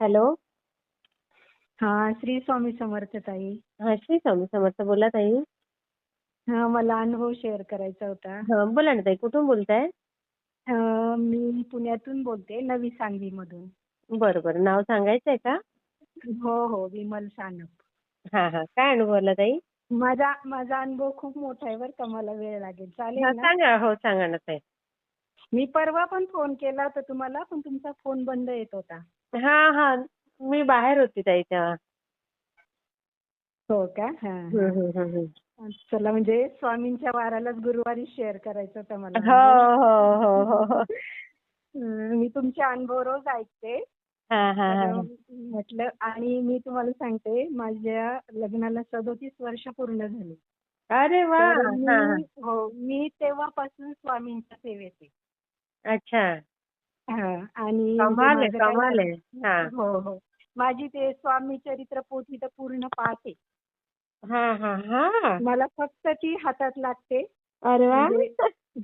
Hello. हा श्री स्वामी समर्थ ताई. हा श्री स्वामी समर्थ बोला ताई. हा मला अनुभव शेअर करायचा होता. हा बोला ना ताई कुठून बोलताय? मी पुण्यातून बोलते नवी सांगली मधून बरं बरं नाव सांगायचंय का? हो हो विमल सानप. हा हा काय अनुभव आला ताई? माझा माझा अनुभव खूप मोठा आहे बरं का मला वेळ लागेल. चालेल ना? सांगा हो सांगा ना ताई. मी परवा पण फोन केला होता तुम्हाला पण तुमचा फोन बंद येत होता. हा हा. मी बाहेर होती ताई तेव्हा. हो का? हा. चला म्हणजे स्वामींच्या वारालाच गुरुवारी शेअर करायचं होतं मला. हो हो हो हो. मी तुमचे अनुभव रोज ऐकते. हा हा हा. हा. म्हटलं आणि मी तुम्हाला सांगते माझ्या लग्नाला सदोतीस वर्ष पूर्ण झाली. अरे वा! तर हा मी हो मी तेव्हापासून स्वामींच्या सेवेत आहे. अच्छा. आणि म्हणजे हा. हो माझी ते स्वामी चरित्र पोथी तर पूर्ण पाठ आहे हा हा हा. मला फक्त ती हातात लागते. म्हणजे-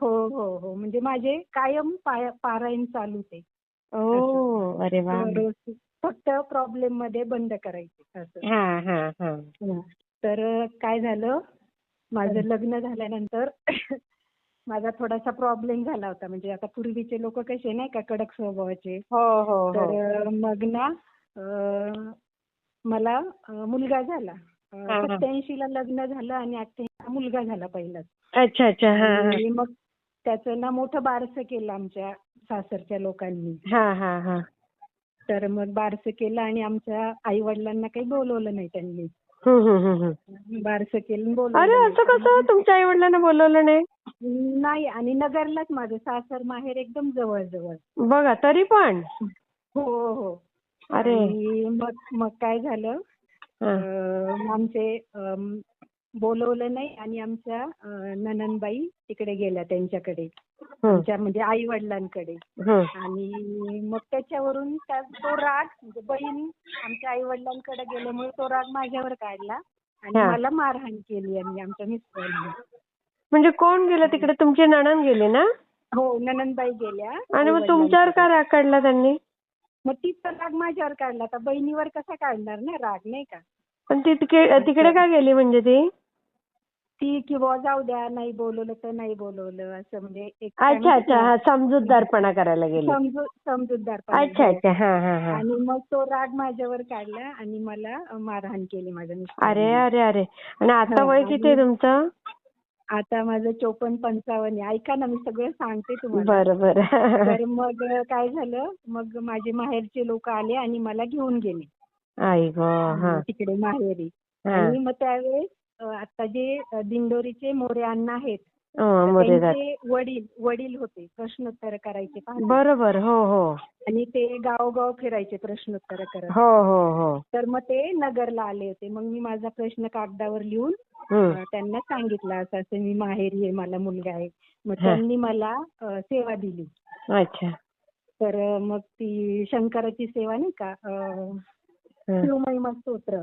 हो हो हो. म्हणजे माझे कायम पारायण चालूच आहे ओ अरे वा. फक्त प्रॉब्लेममध्ये बंद करायचे. असं. हा हा हा. हा. तर काय झालं? माझं लग्न झाल्यानंतर माझा थोडासा प्रॉब्लेम झाला होता. म्हणजे आता पूर्वीचे लोक कसे नाही का कडक स्वभावाचे. हो हो हो. तर मग ना मला मुलगा झाला. सत्याऐंशी ला लग्न झालं आणि अठ्ठ्याऐंशी मुलगा झाला पहिलाच. अच्छा अच्छा. आणि मग त्याचं ना मोठं बारसं केलं आमच्या सासरच्या लोकांनी. हा हा हा. तर मग बारसं केलं आणि आमच्या आई वडिलांना काही बोलवलं नाही त्यांनी. बारसं केलं अरे बोलवलं असं कसं तुमच्या आई वडिलांना बोलवलं नाही? नाही. आणि नगरलाच माझं सासर माहेर एकदम जवळ जवळ बघा तरी पण हो हो अरे आणि मग मग काय झालं हा. अं, आमचे अं, बोलवलं नाही आणि आमच्या अं, ननंदबाई तिकडे गेल्या त्यांच्याकडे आमच्या म्हणजे आई वडिलांकडे. आणि मग त्याच्यावरून त्या तो राग म्हणजे बहीण आमच्या आई वडिलांकडे गेल्यामुळे तो राग माझ्यावर काढला आणि हा. मला मारहाण केली यांनी आमच्या मिस्टरांनी म्हणजे कोण गेलं तिकडे? तुमची नणंद गेली ना? हो ननंदबाई गेल्या. आणि मग तुमच्यावर का. राग काढला त्यांनी? मग तिचा राग माझ्यावर काढला. आता बहिणीवर कसा काढणार ना राग नाही का? पण ती तिकडे तिकडे का गेली म्हणजे ती? ती की बुवा जाऊ द्या नाही बोलवलं तर नाही बोलवलं. असं म्हणजे एक काय अच्छा अच्छा. हा समजूतदारपणा करायला गेली. समजू समजूतदार अच्छा अच्छा. हा हा हा. आणि मग तो राग माझ्यावर काढला आणि मला मारहाण केली माझ्या अरे मिस्टरांनी. अरे अरे आणि आता हा, वय किती आहे तुमचं? आता माझं चोपन्न पंचावन्न आहे. ऐका ना मी सगळं सांगते तुम्हाला. बरं बरं. तर मग काय झालं? मग माझे माहेरचे लोक आले आणि मला घेऊन गेले. आई गो हा. तिकडे माहेरी. हा. आणि मग त्यावेळेस अं, आता जे दिंडोरीचे मोरे अण्णा आहेत त्यांचे वडील वडील होते प्रश्नोत्तर करायचे. बरोबर हो हो. आणि ते गावोगाव फिरायचे प्रश्नोत्तर करत. हो हो हो. तर मग ते नगरला आले होते. मग मी माझा प्रश्न कागदावर लिहून त्यांना सांगितलं असं असं मी माहेरी आहे मला मुलगा आहे. मग. त्यांनी मला सेवा दिली. अच्छा. तर मग ती शंकराची सेवा नाही का. शिवमहिमा स्तोत्र.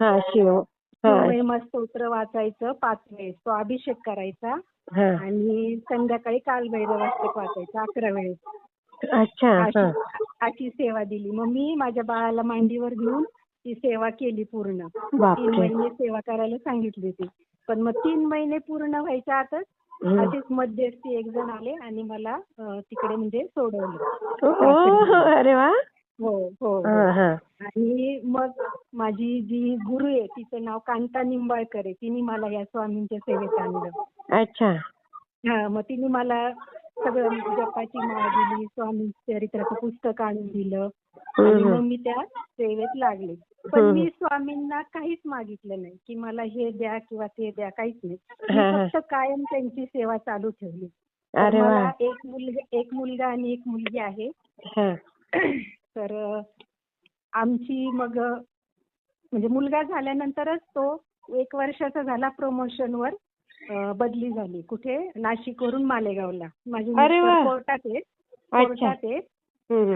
हा शिव. स्तोत्र वाचायचं पाच वेळेस तो अभिषेक करायचा हा. आणि संध्याकाळी कालभैरव अष्टक वाचायचं अकरा वेळेस. अच्छा हा. अशी सेवा दिली. मग मी माझ्या बाळाला मांडीवर घेऊन ती सेवा केली पूर्ण. तीन महिने सेवा करायला सांगितली होती. पण मग तीन महिने पूर्ण व्हायच्या आतच. असेच मध्यस्थी एक जण आले आणि मला तिकडे म्हणजे सोडवलं. अरे वा. हो हो हा. आणि मग माझी जी गुरु आहे तिचं नाव कांता निंबाळकर आहे. तिने मला या स्वामींच्या सेवेत आणलं. अच्छा. हा मग तिने मला सगळं जपाची माळ दिली स्वामी चरित्राचं पुस्तक आणून दिलं. आणि. मग मी त्या सेवेत लागले. पण मी स्वामींना काहीच मागितलं नाही की मला हे द्या किंवा ते द्या काहीच नाही. मी. फक्त कायम त्यांची सेवा चालू ठेवली. मला एक मुलगा एक मुलगा आणि एक मुलगी आहे. तर आमची मग म्हणजे मुलगा झाल्यानंतरच तो एक वर्षाचा झाला प्रमोशनवर बदली झाली. कुठे? नाशिकवरून मालेगावला. माझे कोर्टात आहेत कोर्टात आहेत.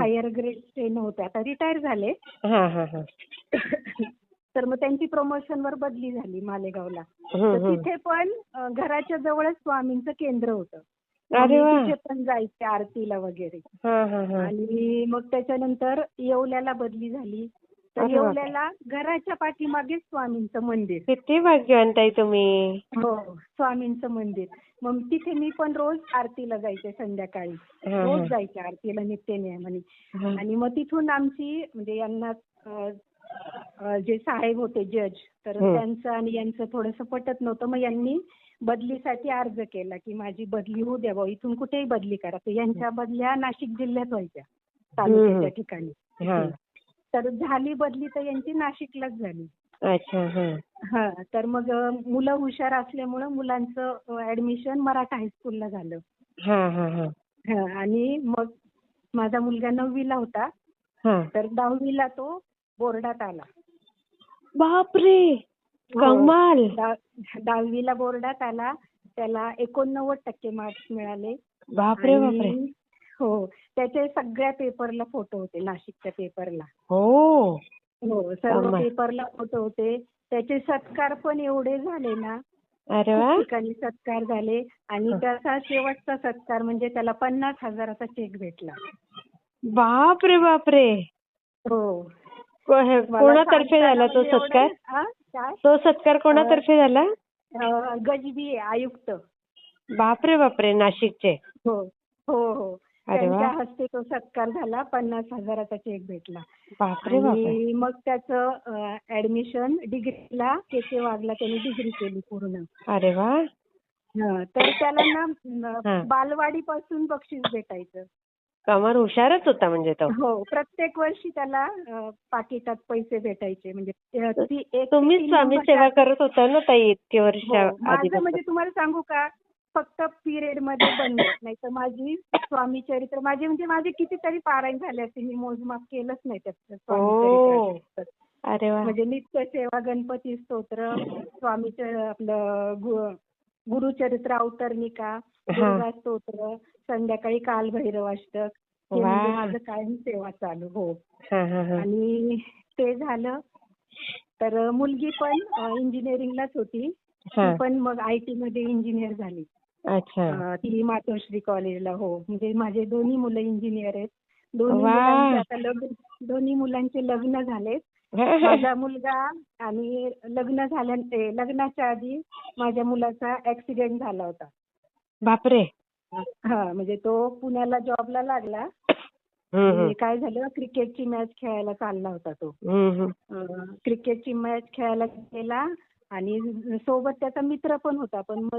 हायर ग्रेड ट्रेन होते आता रिटायर झाले. हा हा हा. तर मग त्यांची प्रमोशनवर बदली झाली मालेगावला. तर. तिथे पण घराच्या जवळच स्वामींचं केंद्र होतं. तिथे पण जायचे आरतीला वगैरे. हा हा हा. आणि मग त्याच्यानंतर येवल्याला बदली झाली. तर. येवल्याला घराच्या पाठीमागेच स्वामींचं मंदिर. किती भाग्यवान ताई तुम्ही. हो स्वामींचं मंदिर. मग तिथे मी पण रोज आरतीला जायचे संध्याकाळी. रोज. जायचे आरतीला नित्यनियमाने हा. आणि मग तिथून आमची म्हणजे यांना जे साहेब होते जज तर. त्यांचं आणि यांचं थोडंसं पटत नव्हतं. मग यांनी बदलीसाठी अर्ज केला की माझी बदली होऊ द्या बुवा इथून कुठेही बदली करा. तर यांच्या बदल्या नाशिक जिल्ह्यात व्हायच्या तालुक्याच्या. ठिकाणी. हा. तर झाली बदली तर यांची नाशिकलाच झाली. अच्छा हा. हा तर मग मुलं हुशार असल्यामुळं मुलांचं ऍडमिशन मराठा हायस्कूलला झालं. हा हा हा. हा, आणि मग माझा मुलगा नववीला होता. तर दहावीला तो बोर्डात आला. बापरे. कमाल. दहा- दहावीला बोर्डात आला त्याला एकोणनव्वद टक्के मार्क्स मिळाले. बापरे बापरे. हो त्याचे सगळ्या पेपरला फोटो होते नाशिकच्या पेपरला हो. हो सर्व कमाल. पेपरला फोटो होते. त्याचे सत्कार पण एवढे झाले ना. अरे वा. खूप ठिकाणी सत्कार झाले. आणि हं. त्याचा शेवटचा सत्कार म्हणजे त्याला पन्नास हजाराचा चेक भेटला. बापरे बापरे. हो. हे कोणातर्फे झाला तो म्हणजे सत्कार? हा? तो सत्कार कोणातर्फे झाला? गजबी आयुक्त. बापरे बापरे नाशिकचे. हो हो हो. त्यांच्या हस्ते तो सत्कार झाला पन्नास हजाराचा चेक भेटला. बापरे बापरे. आणि मग त्याचं ऍडमिशन डिग्रीला के के वाघला त्यांनी डिग्री केली पूर्ण. अरे वा. हं, तर त्याला ना हं. न- बालवाडीपासून बक्षीस भेटायचं. कमर हुशारच होता म्हणजे तो. हो प्रत्येक वर्षी त्याला पाकिटात पैसे भेटायचे. म्हणजे ते- एक तुम्हीच स्वामी सेवा करत होता ना ताई इतके वर्ष हो, माझं म्हणजे तुम्हाला सांगू का? फक्त पिरियडमध्ये बंद नाही. तर माझी स्वामी चरित्र माझे म्हणजे माझे कितीतरी पारायण झाले असते. मी मोजमाप केलंच नाही त्याचं स्वामी वा. म्हणजे नित्य सेवा गणपती स्तोत्र स्वामीचं आपलं गुरुचरित्र अवतरणिका स्तोत्र संध्याकाळी कालभैरव अष्टक हे. म्हणजे माझं कायम सेवा चालू हो. आणि ते झालं. तर मुलगी पण इंजिनिअरिंगलाच होती. ती पण मग आय टी मध्ये इंजिनियर झाली ती मातोश्री कॉलेजला हो. म्हणजे माझे दोन्ही मुलं इंजिनियर आहेत. दोन्ही वा. मुलांचे आता लग्न दोन्ही मुलांचे लग्न झालेत. माझा मुलगा आणि लग्न झाल्या लग्नाच्या आधी माझ्या मुलाचा ऍक्सिडेंट झाला होता बापरे हा म्हणजे तो पुण्याला जॉबला लागला. आणि काय झालं क्रिकेटची मॅच खेळायला चालला होता तो. अं, क्रिकेटची मॅच खेळायला गेला आणि सोबत त्याचा मित्र पण होता पण मग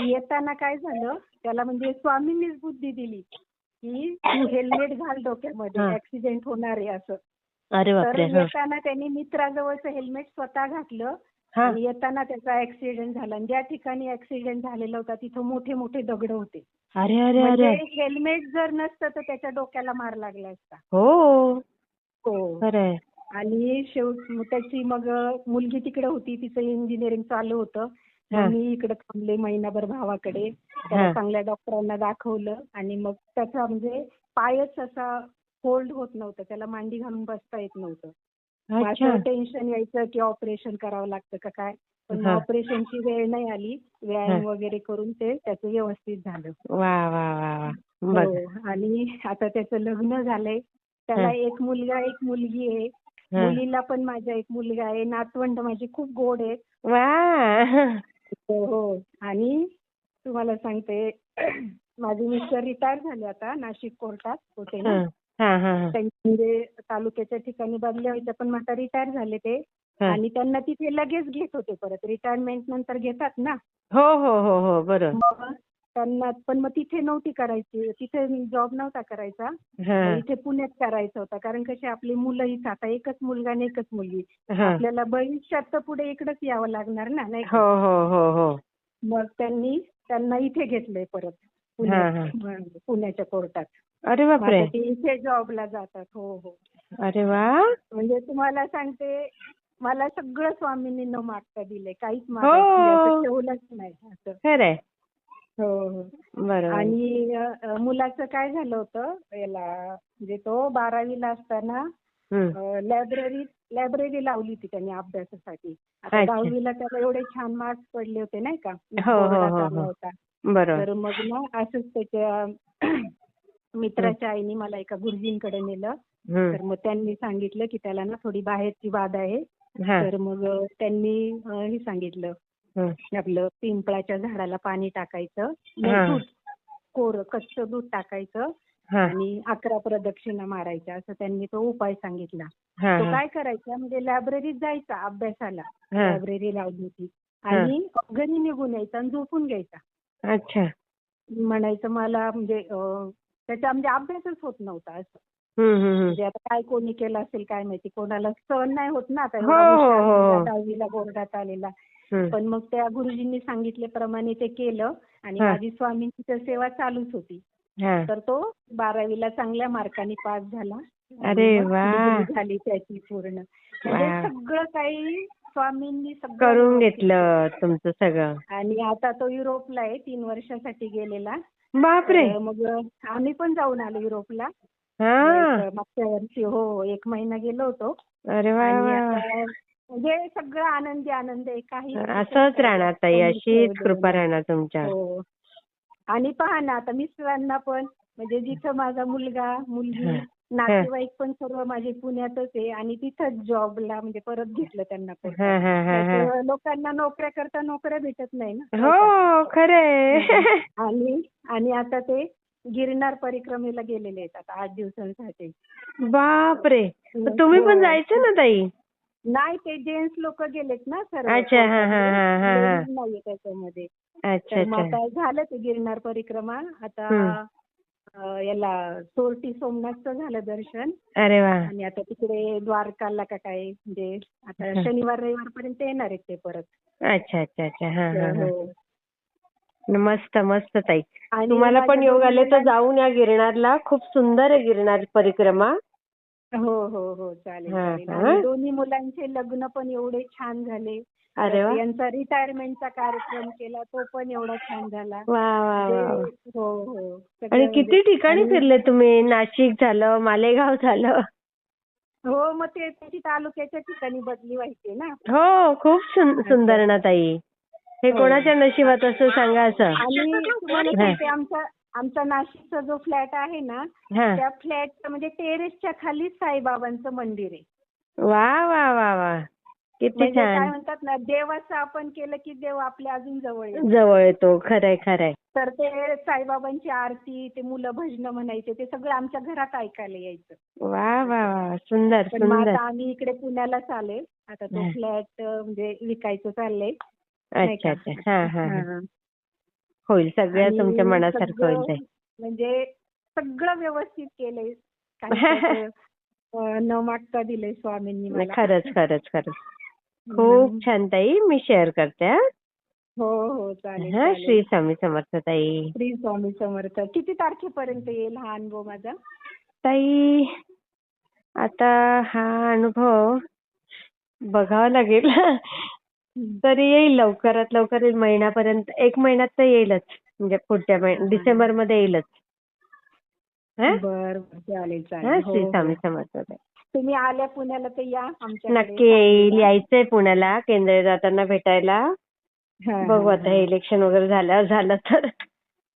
येताना काय झालं त्याला म्हणजे स्वामींनीच बुद्धी दिली की तू हेल्मेट घाल डोक्यामध्ये. ऍक्सिडेंट होणार आहे असं तर हा. येताना त्यांनी मित्राजवळचं हेल्मेट स्वतः घातलं आणि येताना त्याचा ऍक्सिडेंट झाला. आणि ज्या ठिकाणी ऍक्सिडेंट झालेला होता तिथं मोठे मोठे दगड होते. अरे अरे म्हणजे अरे हेल्मेट जर नसतं तर त्याच्या डोक्याला मार लागला असता. हो. हो. आणि शेवट त्याची मग मुलगी तिकडे होती तिचं इंजिनिअरिंग चालू होतं. मी इकडे थांबले महिनाभर भावाकडे. त्याला चांगल्या डॉक्टरांना दाखवलं. आणि मग त्याचा म्हणजे पायच असा होल्ड होत नव्हता. त्याला मांडी घालून बसता येत नव्हतं. अच्छा असं टेन्शन यायचं की ऑपरेशन करावं लागतं का काय? पण हा. ऑपरेशनची वेळ नाही आली. व्यायाम वगैरे करून ते त्याचं व्यवस्थित झालं. वा वा वा वा. बघ हो आणि आता त्याचं लग्न झालंय. त्याला हा. एक मुलगा एक मुलगी आहे. हा. मुलीला पण माझा एक मुलगा आहे. नातवंड माझी खूप गोड आहेत वा. हो हो. आणि तुम्हाला सांगते माझे मिस्टर रिटायर झाले आता नाशिक कोर्टात होते ना? हा हा हा. हा. त्यांचे म्हणजे तालुक्याच्या ठिकाणी बदल्या व्हायच्या पण आता रिटायर झाले ते. आणि त्यांना तिथे लगेच घेत होते परत. रिटायरमेंट नंतर घेतात ना. हो हो हो हो बरोबर त्यांना पण मग तिथे नव्हती करायची. तिथे जॉब नव्हता करायचा. इथे पुण्यात करायचा होता. कारण कशी आपली मुलं हीच आता एकच मुलगा आणि एकच मुलगी. आपल्याला भविष्यात तर पुढे इकडेच यावं लागणार ना नाही? हो हो हो हो. मग त्यांनी त्यांना इथे घेतलंय परत. पुण्यात पुण्याच्या कोर्टात. अरे बापरे. आता ते इथे जॉबला जातात हो हो. अरे वा. म्हणजे तुम्हाला सांगते मला सगळं स्वामींनी न मागता दिलंय काहीच हो. मागायचं ठेवलंच नाही असं. खरंय. हो हो. बरोबर. आणि अ, मुलाचं काय झालं होतं याला म्हणजे तो बारावीला असताना हम्म. लायब्ररी लायब्ररी लावली होती त्यांनी अभ्यासासाठी. आता अच्छा. दहावीला त्याला एवढे छान मार्क्स पडले होते नाही का? हो, हो, हो, हो. होता. बरोबर. तर मग ना असंच त्याच्या मित्राच्या आईने मला एका गुरुजींकडे नेलं. तर मग त्यांनी सांगितलं की त्याला ना थोडी बाहेरची बाध आहे. तर मग त्यांनी हे सांगितलं. आपलं पिंपळाच्या झाडाला पाणी टाकायचं. दूध कोरं कच्चं दूध टाकायचं आणि अकरा प्रदक्षिणा मारायच्या. असं त्यांनी तो उपाय सांगितला. तो काय करायचा? म्हणजे लायब्ररीत जायचा अभ्यासाला. लायब्ररी लावली होती. आणि घरी निघून यायचा आणि झोपून घ्यायचा. अच्छा. म्हणायचं मला म्हणजे अं, त्याचा म्हणजे अभ्यासच होत नव्हता असं. म्हणजे आता काय कोणी केलं असेल काय माहिती कोणाला सहन नाही होत ना आता हो, एवढा हो, हुशार हो. मुलगा दहावीला बोर्डात आलेला. पण मग त्या गुरुजींनी सांगितल्याप्रमाणे ते केलं आणि. माझी स्वामींची तर सेवा चालूच होती हा. तर तो बारावीला चांगल्या मार्काने पास झाला अरे झाली त्याची पूर्ण म्हणजे. सगळं काही स्वामींनी सगळं करून घेतलं तुमचं सगळं. आणि आता तो युरोपला आहे तीन वर्षासाठी गेलेला बापरे. मग आम्ही पण जाऊन आलो युरोपला. हा. मागच्या वर्षी हो एक महिना गेलो होतो. अरे वा वा. म्हणजे सगळं आनंदी आनंद आहे काही असंच राहणार ताई अशीच कृपा राहणार तुमच्या. हो. आणि पहा ना आता मिस्टरांना पण म्हणजे जिथं माझा मुलगा मुलगी. नातेवाईक पण सर्व माझे पुण्यातच आहे आणि तिथंच जॉबला म्हणजे परत घेतलं त्यांना पण. हा हा हा हा. लोकांना नोकऱ्या करता नोकऱ्या भेटत नाही ना. हो खरंय. आणि आणि आता ते गिरनार परिक्रमेला गेलेले आहेत आता आठ दिवसांसाठी. बापरे. तर तुम्ही पण हो. जायचं ना ताई? नाही ते जेंट्स लोक गेलेत ना सर्व. हा, हा, हा, हा, हा. नाहीये त्याच्यामध्ये. अच्छा तर मग आता झालं ते गिरनार परिक्रमा. आता याला सोरटी सोमनाथचं झालं दर्शन. अरे वा. आणि आता तिकडे द्वारकाला का काय म्हणजे आता. शनिवार रविवार पर्यंत येणार आहेत ते परत. अच्छा अच्छा अच्छा. हा हा हा. हो. मस्त मस्त ताई. आणि तुम्हाला पण माझ्या योग आले तर जाऊन या गिरणारला खूप सुंदर आहे गिरनार परिक्रमा. हो हो हो चालेल चालेल. आणि दोन्ही मुलांचे लग्न पण एवढे छान झाले. यांचा रिटायरमेंटचा कार्यक्रम केला तो पण एवढा छान झाला. म्हणजे हो हो. आणि म्हणजे- किती ठिकाणी फिरले तुम्ही? नाशिक झालं मालेगाव झालं? हो मग ते त्याची तालुक्याच्या ठिकाणी बदली व्हायची ना. हो खूप सुंदर ना ताई. हे हो. कोणाच्या नशिबात असं सांगा असं. आणि तुम्हाला आमचा आमचा नाशिकचा जो फ्लॅट आहे ना हा. त्या फ्लॅट म्हणजे टेरेसच्या खाली साईबाबांचं मंदिर आहे. वा वा वा वा. किती म्हणजे काय छान. म्हणतात ना देवाचं आपण केलं की देव आपल्या अजून जवळ येतो. जवळ येतो. खरंय खरंय. तर ते साईबाबांची आरती ते मुलं भजनं म्हणायचे ते सगळं आमच्या घरात ऐकायला यायचं. वा वा वा. सुंदर पण मग सुंदर. आता आम्ही इकडे पुण्यालाच आले आता तो हा. फ्लॅट म्हणजे विकायचं चाललंय. नाही अच्छा का? अच्छा. हा हा हा. हा. होईल सगळ्या आणि तुमच्या मनासारखं होईल सगळं ताई म्हणजे सगळं व्यवस्थित केलंय काही न मागता दिलंय स्वामींनी मला खरंच खरंच खरंच खूप. छान ताई मी शेअर करते हा. हो हो चालेल हा चालेल. श्री स्वामी समर्थ ताई श्री स्वामी समर्थ किती तारखेपर्यंत येईल हा अनुभव माझा ताई आता हा अनुभव बघावा लागेल तरी येईल लवकरात लवकर येईल महिन्यापर्यंत एक महिन्यात तर येईलच म्हणजे पुढच्या महिन्यात. डिसेंबरमध्ये येईलच हा? बर बर, चालेल हा चालेल श्री. स्वामी समर्थ ताई तुम्ही आल्या पुण्याला तर या आमच्याकडे नक्की येईल. यायचंय पुण्याला केंद्रीय जाताना भेटायला बघू आता हा. इलेक्शन वगैरे झाल्यावर झालं तर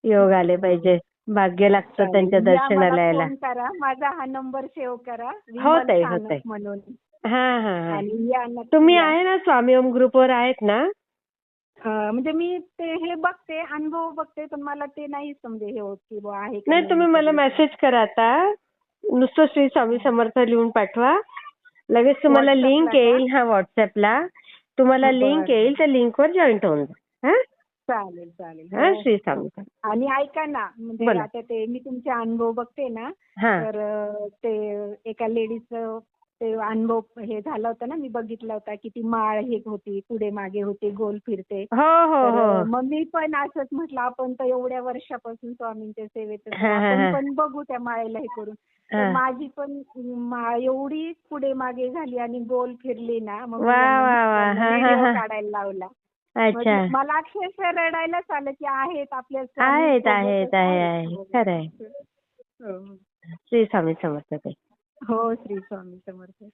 योग आले पाहिजे भाग्य लागतं. त्यांच्या दर्शनाला यायला माझा हा नंबर सेव्ह करा हो ताई, हो ताई. म्हणून हा हा हा तुम्ही. आहे ना स्वामी ओम ग्रुपवर आहेत ना म्हणजे मी ते हे बघते अनुभव बघते पण मला ते नाही समजे हे होत की बुवा आहे का नाही तुम्ही मला मेसेज करा आता नुसतं श्री स्वामी समर्थ लिहून पाठवा लगेच तुम्हाला WhatsApp ला लिंक का? येईल हा व्हॉट्सअपला तुम्हाला बरं. लिंक येईल त्या लिंकवर जॉईंट होऊन जा हा चालेल चालेल हा हो. श्री स्वामी समर्थ. आणि ऐका ना म्हणजे बोला. आता ते मी तुमचे अनुभव बघते ना हा तर अं, ते एका लेडीचं ते अनुभव हे झाला होता ना मी बघितला होता की ती माळ हे होती पुढे मागे होती गोल फिरते हो हो तर हो मग मी पण असंच म्हटलं आपण तर एवढ्या वर्षापासून स्वामींच्या सेवेत हा, हा, हा. आपण पण बघू त्या माळेला हे करून तर हा. माझी पण माळ एवढी पुढे मागे झाली आणि गोल फिरली ना मग वा, यांना वा, वा. मिस्टरांना हा, हा, व्हिडिओ हा. काढायला लावला अच्छा मला अक्षरशः रडायलाच आलं की आहेत आपल्या स्वामी आहेत सोबतच आहेत आहे. खरंय हो. श्री स्वामी समर्थ ताई. हो श्री स्वामी समर्थ